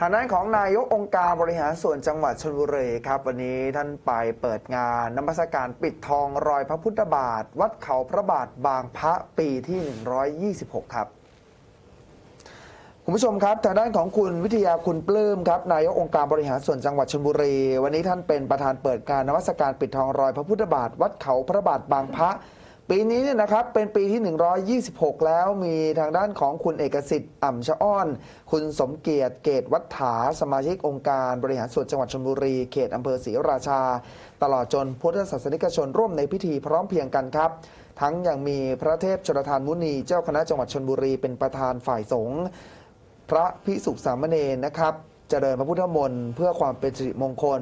ทางด้านของนายกองค์การบริหารส่วนจังหวัดชลบุรีครับ วันนี้ท่านไปเปิดงานนมัสการปิดทองรอยพระพุทธบาท วัดเขาพระบาทบางพระปีที่ 126 ครับคุณผู้ชมครับทางด้านของคุณวิทยาคุณปลื้มครับนายกองค์การบริหารส่วนจังหวัดชลบุรี วันนี้ท่านเป็นประธานเปิดการนมัสการปิดทองรอยพระพุทธบาท วัดเขาพระบาทบางพระ ปีนี้เนี่ยนะครับเป็นปีที่ 126 แล้วมีทางด้านของคุณเอกสิทธิ์อ่ำชะอ้อน คุณสมเกียรติเกตวัฏฐาสมาชิกองค์การบริหารส่วนจังหวัดชลบุรี เขตอำเภอศรีราชา ตลอดจนพุทธศาสนิกชนร่วมในพิธีพร้อมเพียงกันครับ ทั้งยังมีพระเทพชลทานมุนีเจ้าคณะจังหวัดชลบุรีเป็นประธานฝ่ายสงฆ์พระพิสุสามเณรนะครับ เจริญพระพุทธมนต์เพื่อความเป็นสิริมงคล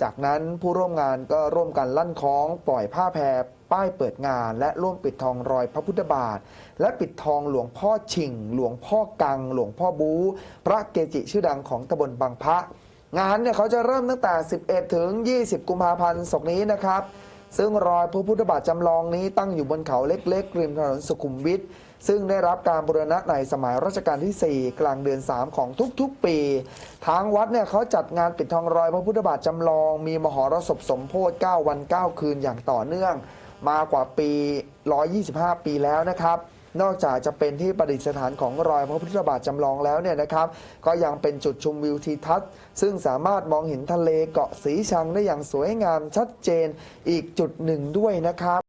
จากนั้นผู้ร่วมงานก็ร่วมกันลั่นคล้อง ปล่อยผ้าแพรป้ายเปิดงาน และร่วมปิดทองรอยพระพุทธบาท และปิดทองหลวงพ่อชิง หลวงพ่อกัง หลวงพ่อบู พระเกจิชื่อดังของตำบลบางพระ งานเนี่ยเขาจะเริ่มตั้งแต่ 11 ถึง 20 กุมภาพันธ์ศกนี้นะครับ ซึ่งรอยพระพุทธบาทจำลองนี้ตั้งอยู่บนเขาเล็กๆริมถนนสุขุมวิทซึ่งได้รับการบูรณะในสมัยรัชกาลที่ 4 กลางเดือน 3 ของทุกๆ ปี ทางวัดเนี่ยเขาจัดงานปิดทองรอยพระพุทธบาทจำลอง มีมหรสพสมโพธิ9วัน 9 คืนอย่างต่อเนื่อง มากว่าปี 125 ปีแล้วนะครับ นอกจากจะเป็นที่ประดิษฐานของรอยพระพุทธบาทจำลองแล้วเนี่ยนะครับ ก็ยังเป็นจุดชมวิวทิวทัศน์ ซึ่งสามารถมองเห็นทะเลเกาะสีชังได้อย่างสวยงามชัดเจนอีกจุดหนึ่งด้วยนะครับ